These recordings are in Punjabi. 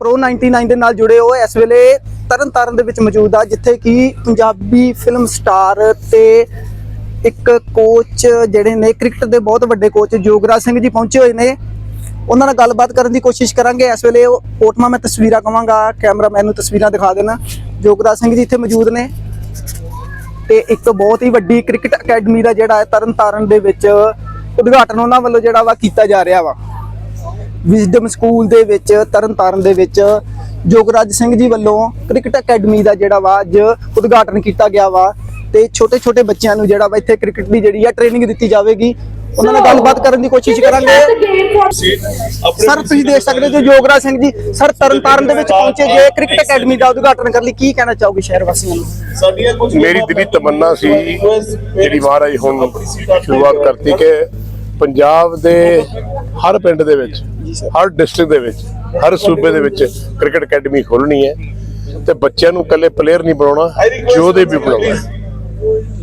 ਪ੍ਰੋ 99 ਦੇ ਨਾਲ ਜੁੜੇ ਹੋ ਇਸ ਵੇਲੇ ਤਰਨਤਾਰਨ ਦੇ ਵਿੱਚ ਮੌਜੂਦ ਆ, ਜਿੱਥੇ ਕਿ ਪੰਜਾਬੀ ਫਿਲਮ ਸਟਾਰ ਤੇ ਇੱਕ ਕੋਚ ਜਿਹੜੇ ਨੇ ਕ੍ਰਿਕਟ ਦੇ ਬਹੁਤ ਵੱਡੇ ਕੋਚ ਜੋਗਰਾਜ ਸਿੰਘ ਜੀ ਪਹੁੰਚੇ ਹੋਏ ਨੇ। ਉਹਨਾਂ ਨਾਲ ਗੱਲਬਾਤ ਕਰਨ ਦੀ ਕੋਸ਼ਿਸ਼ ਕਰਾਂਗੇ। ਇਸ ਵੇਲੇ ਉਹ ਮੈਂ ਤਸਵੀਰਾਂ ਕਵਾਂਗਾ ਕੈਮਰਾਮੈਨ ਨੂੰ ਤਸਵੀਰਾਂ ਦਿਖਾ ਦੇਣਾ। ਜੋਗਰਾਜ ਸਿੰਘ ਜੀ ਇੱਥੇ ਮੌਜੂਦ ਨੇ। ਤੇ ਇੱਕ ਬਹੁਤ ਹੀ ਵੱਡੀ ਕ੍ਰਿਕਟ ਅਕੈਡਮੀ ਦਾ ਜਿਹੜਾ ਹੈ ਤਰਨਤਾਰਨ ਦੇ ਵਿੱਚ ਉਦਘਾਟਨ ਉਹਨਾਂ ਵੱਲੋਂ ਜਿਹੜਾ ਵਾ ਕੀਤਾ ਜਾ ਰਿਹਾ ਵਾ। ਵਿਜ਼ਡਮ ਸਕੂਲ ਦੇ ਵਿੱਚ ਤਰਨਤਾਰਨ ਦੇ ਵਿੱਚ ਜੋਗਰਾਜ ਸਿੰਘ ਜੀ ਵੱਲੋਂ ਕ੍ਰਿਕਟ ਅਕੈਡਮੀ ਦਾ ਜਿਹੜਾ ਵਾ ਅੱਜ ਉਦਘਾਟਨ ਕੀਤਾ ਗਿਆ ਵਾ ਤੇ ਛੋਟੇ ਛੋਟੇ ਬੱਚਿਆਂ ਨੂੰ ਜਿਹੜਾ ਵਾ ਇੱਥੇ ਕ੍ਰਿਕਟ ਦੀ ਜਿਹੜੀ ਆ ਟ੍ਰੇਨਿੰਗ ਦਿੱਤੀ ਜਾਵੇਗੀ। ਉਹਨਾਂ ਨਾਲ ਗੱਲਬਾਤ ਕਰਨ ਦੀ ਕੋਸ਼ਿਸ਼ ਕਰਾਂਗੇ। ਸਰ ਤੁਸੀਂ ਦੇਖ ਸਕਦੇ ਹੋ ਜੋਗਰਾਜ ਸਿੰਘ ਜੀ ਸਰ ਤਰਨਤਾਰਨ ਦੇ ਵਿੱਚ ਪਹੁੰਚੇ ਜੇ ਕ੍ਰਿਕਟ ਅਕੈਡਮੀ ਦਾ ਉਦਘਾਟਨ ਕਰਨ ਲਈ ਕੀ ਕਹਿਣਾ ਚਾਹੋਗੇ ਸ਼ਹਿਰ ਵਾਸੀਆਂ ਨੂੰ? ਮੇਰੀ ਦਿਲੀ ਤਮੰਨਾ ਸੀ ਜਿਹੜੀ ਮਹਾਰਾਜ ਹੁਣ ਸ਼ੁਰੂਆਤ ਕਰਤੀ ਕਿ ਪੰਜਾਬ ਦੇ ਹਰ ਪਿੰਡ ਦੇ ਵਿੱਚ ਹਰ ਡਿਸਟ੍ਰਿਕਟ ਦੇ ਵਿੱਚ ਹਰ ਸੂਬੇ ਦੇ ਵਿੱਚ ਕ੍ਰਿਕਟ ਅਕੈਡਮੀ ਖੋਲਣੀ ਹੈ ਤੇ ਬੱਚਿਆਂ ਨੂੰ ਇਕੱਲੇ ਪਲੇਅਰ ਨਹੀਂ ਬਣਾਉਣਾ ਯੋਧੇ ਵੀ ਬਣਾਉਣਾ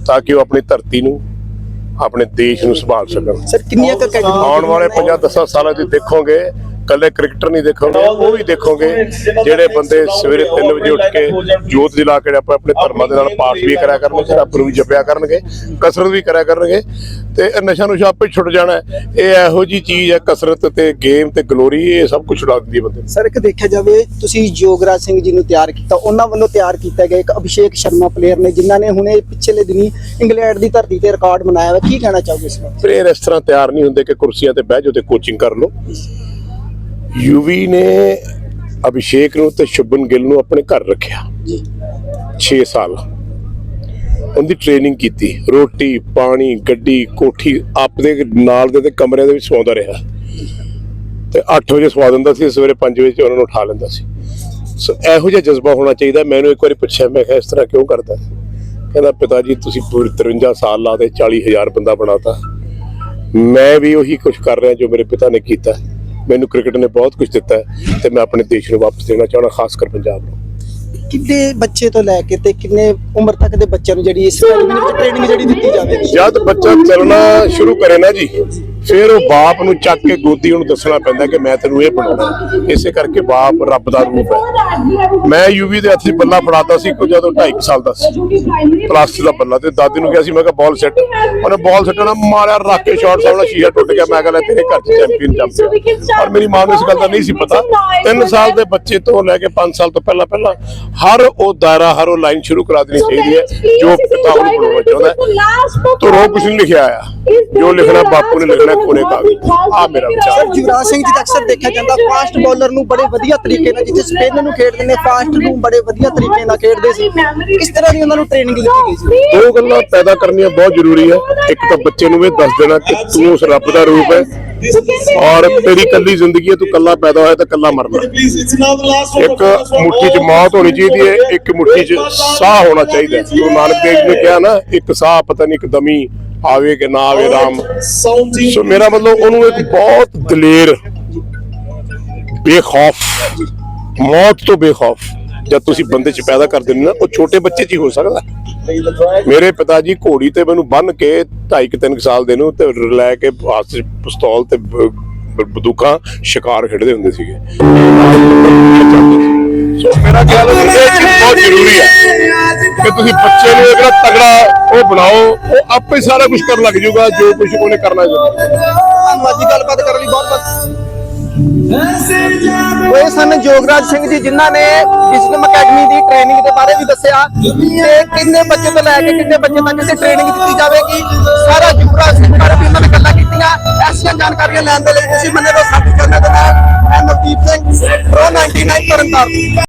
ਤਾਂ ਕਿ ਉਹ ਆਪਣੀ ਧਰਤੀ ਨੂੰ ਆਪਣੇ ਦੇਸ਼ ਨੂੰ ਸੰਭਾਲ ਸਕਣ। ਸਰ ਕਿੰਨੀਆਂ ਅਕੈਡਮੀ ਆਉਣ ਵਾਲੇ 50-10 ਸਾਲਾਂ 'ਚ ਦੇਖੋਗੇ ਕੱਲੇ ਕ੍ਰਿਕਟਰ ਨਹੀਂ ਦੇਖੋਗੇ ਉਹ ਵੀ ਦੇਖੋਗੇ ਜਿਹੜੇ ਬੰਦੇ ਸਵੇਰੇ 3 ਵਜੇ ਉੱਠ ਕੇ ਜੋਤ ਜਲਾ ਕੇ ਆਪਾਂ ਆਪਣੇ ਧਰਮਾਂ ਦੇ ਨਾਲ ਪਾਠ ਵੀ ਕਰਿਆ ਕਰਨਗੇ ਰੱਬ ਨੂੰ ਵੀ ਜਪਿਆ ਕਰਨਗੇ ਕਸਰਤ ਵੀ ਕਰਿਆ ਕਰਨਗੇ। ਤੇ ਇਹ ਨਸ਼ਾ ਨੁਸ਼ਾ ਆਪੇ ਛੁੱਟ ਜਾਣਾ ਹੈ। ਇਹ ਇਹੋ ਜੀ ਚੀਜ਼ ਹੈ ਕਸਰਤ ਤੇ ਗੇਮ ਤੇ ਗਲੋਰੀ ਇਹ ਸਭ ਕੁਝ ਛੁਡਾ ਦਿੰਦੀ ਹੈ ਬੰਦੇ ਨੂੰ। ਸਰ ਇੱਕ ਦੇਖਿਆ ਜਾਵੇ ਤੁਸੀਂ ਜੋਗਰਾਜ ਸਿੰਘ ਜੀ ਨੂੰ ਤਿਆਰ ਕੀਤਾ ਉਹਨਾਂ ਵੱਲੋਂ ਤਿਆਰ ਕੀਤਾ ਗਿਆ ਇੱਕ ਅਭਿਸ਼ੇਕ ਸ਼ਰਮਾ ਪਲੇਅਰ ਨੇ ਜਿਨ੍ਹਾਂ ਨੇ ਹੁਣੇ ਪਿਛਲੇ ਦਿਨੀ ਇੰਗਲੈਂਡ ਦੀ ਧਰਤੀ ਤੇ ਰਿਕਾਰਡ ਬਣਾਇਆ ਵਾ। ਕੀ ਕਹਿਣਾ ਚਾਹੋਗੇ ਇਸ ਬਾਰੇ? ਪਲੇਅਰ ਇਸ ਤਰ੍ਹਾਂ ਤਿਆਰ ਨਹੀਂ ਹੁੰਦੇ ਕਿ ਕੁਰਸੀਆਂ ਤੇ ਬਹਿ ਜਾਓ ਤੇ ਕੋਚਿੰਗ ਕਰ ਲਓ। ਯੂਵੀ ਨੇ ਅਭਿਸ਼ੇਕ ਨੂੰ ਤੇ ਸ਼ੁਭਨ ਗਿੱਲ ਨੂੰ ਆਪਣੇ ਘਰ ਰੱਖਿਆ। ਜੀ। 6 ਸਾਲ। ਉਹਦੀ ਟ੍ਰੇਨਿੰਗ ਕੀਤੀ। ਰੋਟੀ ਪਾਣੀ ਗੱਡੀ ਕੋਠੀ ਆਪਦੇ ਨਾਲ ਦੇ ਕਮਰਿਆਂ ਦੇ ਵਿੱਚ ਸੌਂਦਾ ਰਿਹਾ। ਤੇ 8 ਵਜੇ ਸਵਾ ਦਿੰਦਾ ਸੀ ਸਵੇਰੇ 5 ਵਜੇ ਉਹਨਾਂ ਨੂੰ ਉਠਾ ਲੈਂਦਾ ਸੀ। ਸੋ ਇਹੋ ਜਿਹਾ ਜਜ਼ਬਾ ਹੋਣਾ ਚਾਹੀਦਾ। ਮੈਨੂੰ ਇੱਕ ਵਾਰੀ ਪੁੱਛਿਆ ਮੈਂ ਕਿਹਾ ਇਸ ਤਰ੍ਹਾਂ ਕਿਉਂ ਕਰਦਾ? ਕਹਿੰਦਾ ਪਿਤਾ ਜੀ ਤੁਸੀਂ ਪੂਰੇ 53 ਸਾਲ ਲਾਦੇ 40000 ਬੰਦਾ ਬਣਾਤਾ। ਮੈਂ ਵੀ ਉਹੀ ਕੁਝ ਕਰ ਰਿਹਾ ਜੋ ਮੇਰੇ ਪਿਤਾ ਨੇ ਕੀਤਾ। ਮੈਨੂੰ ਕ੍ਰਿਕਟ ਨੇ ਬਹੁਤ ਕੁਝ ਦਿੱਤਾ ਹੈ ਤੇ ਮੈਂ ਆਪਣੇ ਦੇਸ਼ ਨੂੰ ਵਾਪਸ ਦੇਣਾ ਚਾਹਣਾ ਖਾਸ ਕਰ ਪੰਜਾਬ ਨੂੰ। ਕਿੰਨੇ ਬੱਚੇ ਤੋਂ ਲੈ ਕੇ ਤੇ ਕਿੰਨੇ ਉਮਰ ਤੱਕ ਦੇ ਬੱਚਿਆਂ ਨੂੰ ਜਿਹੜੀ ਇਸ ਟ੍ਰੇਨਿੰਗ ਜਿਹੜੀ ਦਿੱਤੀ ਜਾਵੇਗੀ ਜਦ ਬੱਚਾ ਚੱਲਣਾ ਸ਼ੁਰੂ ਕਰੇ ਨਾ ਜੀ। ਫਿਰ ਉਹ ਬਾਪ ਨੂੰ ਚੱਕ ਕੇ ਗੋਦੀ ਉਹਨੂੰ ਦੱਸਣਾ ਪੈਂਦਾ ਕਿ ਮੈਂ ਤੈਨੂੰ ਇਹ ਬਣਾਉਣਾ ਇਸੇ ਕਰਕੇ ਬਾਪ ਰੱਬ ਦਾ ਰੂਪ ਹੈ। ਮੈਂ ਯੂਵੀ ਦੇ ਹੱਥੀ ਬੱਲਾ ਫੜਾਤਾ ਸੀ ਕੋਈ ਜਦੋਂ 2.5 ਸਾਲ ਦਾ ਸੀ। ਪਲਾਸਟਿਕ ਦਾ ਬੱਲਾ ਤੇ ਦਾਦੀ ਨੂੰ ਕਿਹਾ ਸੀ ਮੈਂ ਕਿਹਾ ਬਾਲ ਸੈੱਟ ਉਹਨੇ ਬਾਲ ਸੈੱਟਣਾ ਮਾਰਿਆ ਰੱਖ ਕੇ ਸ਼ਾਟ ਸਾਹਮਣੇ ਸ਼ੀਸ਼ਾ ਟੁੱਟ ਗਿਆ। ਮੈਂ ਕਹਿੰਦਾ ਤੇਰੇ ਘਰ ਚ ਚੈਂਪੀਅਨ ਜੰਮ ਗਿਆ ਔਰ ਮੇਰੀ ਮਾਂ ਨੂੰ ਇਸ ਗੱਲ ਦਾ ਨਹੀਂ ਸੀ ਪਤਾ। 3 ਸਾਲ ਦੇ ਬੱਚੇ ਤੋਂ ਲੈ ਕੇ 5 ਸਾਲ ਤੋਂ ਪਹਿਲਾਂ ਪਹਿਲਾਂ ਹਰ ਉਹ ਦਾਇਰਾ ਹਰ ਉਹ ਲਾਈਨ ਸ਼ੁਰੂ ਕਰਾ ਦੇਣੀ ਚਾਹੀਦੀ ਹੈ ਜੋ ਪਿਤਾ ਉਹਨੂੰ ਬਣਾਉਣਾ ਚਾਹੁੰਦਾ ਹੈ। ਤੋ ਰੋ ਕੁਛ ਨਹੀਂ ਲਿਖਿਆ ਆ ਜੋ ਲਿਖਣਾ ਬਾਪੂ ਨੇ ਲਿਖਣਾ ਕੋਨੇ ਕਾਗਜ਼ ਆ ਮੇਰਾ ਵਿਚਾਰ। ਸਰ ਯੁਵਰਾਜ ਸਿੰਘ ਜੀ ਦਾ ਅਕਸਰ ਦੇਖਿਆ ਜਾਂਦਾ ਫਾਸਟ ਬੋਲਰ ਨੂੰ ਬੜੇ ਵਧੀਆ ਤਰੀਕੇ ਨਾਲ ਜਿੱਥੇ ਸਪਿਨ ਨੂੰ ਖੇਡਦੇ ਨੇ ਫਾਸਟ ਨੂੰ ਬੜੇ ਵਧੀਆ ਤਰੀਕੇ ਨਾਲ ਖੇਡਦੇ ਸੀ। ਕਿਸ ਤਰ੍ਹਾਂ ਦੀ ਉਹਨਾਂ ਨੂੰ ਟ੍ਰੇਨਿੰਗ ਦਿੱਤੀ ਗਈ ਸੀ? ਦੋ ਗੱਲਾਂ ਪੈਦਾ ਕਰਨੀਆਂ ਬਹੁਤ ਜ਼ਰੂਰੀ ਹੈ। ਇੱਕ ਤਾਂ ਬੱਚੇ ਨੂੰ ਇਹ ਦੱਸ ਦੇਣਾ ਕਿ ਤੂੰ ਉਸ ਰੱਬ ਦਾ ਰੂਪ ਹੈ। ਔਰ ਤੇਰੀ ਕੱਲੀ ਜ਼ਿੰਦਗੀ ਹੈ ਤੂੰ ਕੱਲਾ ਪੈਦਾ ਹੋਇਆ ਤਾਂ ਕੱਲਾ ਮਰਨਾ। ਇੱਕ ਮੁੱਠੀ 'ਚ ਮੌਤ ਹੋਣੀ ਚਾਹੀਦੀ ਹੈ ਇੱਕ ਮੁੱਠੀ 'ਚ ਸਾਹ ਹੋਣਾ ਚਾਹੀਦਾ ਹੈ। ਗੁਰੂ ਨਾਨਕ ਦੇਵ ਜੀ ਨੇ ਕਿਹਾ ਨਾ ਇੱਕ ਸਾਹ ਪਤਾ ਨਹੀਂ ਇੱਕ ਦਮੀ। ਆਵੇ ਕਿ ਨਾ ਆਵੇ ਰਾਮ। ਸੋ ਮੇਰਾ ਮਤਲਬ ਉਹਨੂੰ ਇੱਕ ਬਹੁਤ ਦਲੇਰ, ਬੇਖੌਫ, ਮੌਤ ਤੋਂ ਬੇਖੌਫ ਜਦ ਤੁਸੀਂ ਬੰਦੇ 'ਚ ਪੈਦਾ ਕਰ ਦਿੰਦੇ ਨਾ, ਉਹ ਛੋਟੇ ਬੱਚੇ 'ਚ ਹੀ ਹੋ ਸਕਦਾ। ਮੇਰੇ ਪਿਤਾ ਜੀ ਘੋੜੀ ਤੇ ਮੈਨੂੰ ਬੰਨ ਕੇ 2.5 3 ਸਾਲ ਦੇ ਨੂੰ ਤੇ ਲੈ ਕੇ ਹੱਥ 'ਚ ਪਿਸਤੌਲ ਤੇ ਬੰਦੂਕਾਂ ਸ਼ਿਕਾਰ ਖੇਡਦੇ ਹੁੰਦੇ ਸੀਗੇ। ਸੋ ਮੇਰਾ ਖਿਆਲ ਹੈ ਕਿ ਬਹੁਤ ਜ਼ਰੂਰੀ ਹੈ। ਕਿ ਤੁਸੀਂ ਬੱਚੇ ਨੂੰ ਇੱਕ ਤਗੜਾ ਉਹ ਬਣਾਓ, ਉਹ ਆਪੇ ਸਾਰਾ ਕੁਝ ਕਰਨ ਲੱਗ ਜਾਊਗਾ, ਜੋ ਕੁਝ ਉਹਨੇ ਕਰਨਾ ਹੈ। ਧੰਨਵਾਦ ਜੀ, ਗੱਲਬਾਤ ਕਰਨ ਲਈ ਬਹੁਤ ਬਹੁਤ। ਉਹ ਸਨ ਜੋਗਰਾਜ ਸਿੰਘ ਜੀ, ਜਿਨ੍ਹਾਂ ਨੇ ਵਿਜ਼ਡਮ ਅਕੈਡਮੀ ਦੀ ਟ੍ਰੇਨਿੰਗ ਦੇ ਬਾਰੇ ਵੀ ਦੱਸਿਆ ਤੇ ਕਿੰਨੇ ਬੱਚੇ ਤੋਂ ਲੈ ਕੇ ਕਿੰਨੇ ਬੱਚੇ ਤੱਕ ਇਸ ਟ੍ਰੇਨਿੰਗ ਦਿੱਤੀ ਜਾਵੇਗੀ। ਸਾਰਾ ਜੋਗਰਾਜ ਸਿੰਘ ਬਾਰੇ ਵੀ ਉਹਨਾਂ ਨੇ ਗੱਲਾਂ ਕੀਤੀਆਂ। ਐਸੀਆਂ ਜਾਣਕਾਰੀਆਂ ਲੈਣ ਦੇ ਲਈ ਤੁਸੀਂ ਮੰਨੇ ਰਹੋ ਸਾਡੇ ਚੈਨਲ ਦੇ ਨਾਲ ਮੈਂ ਨਵਦੀਪ ਸਿੰਘ ਪ੍ਰੋ 99 ਤਰਨਤਾਰਨ।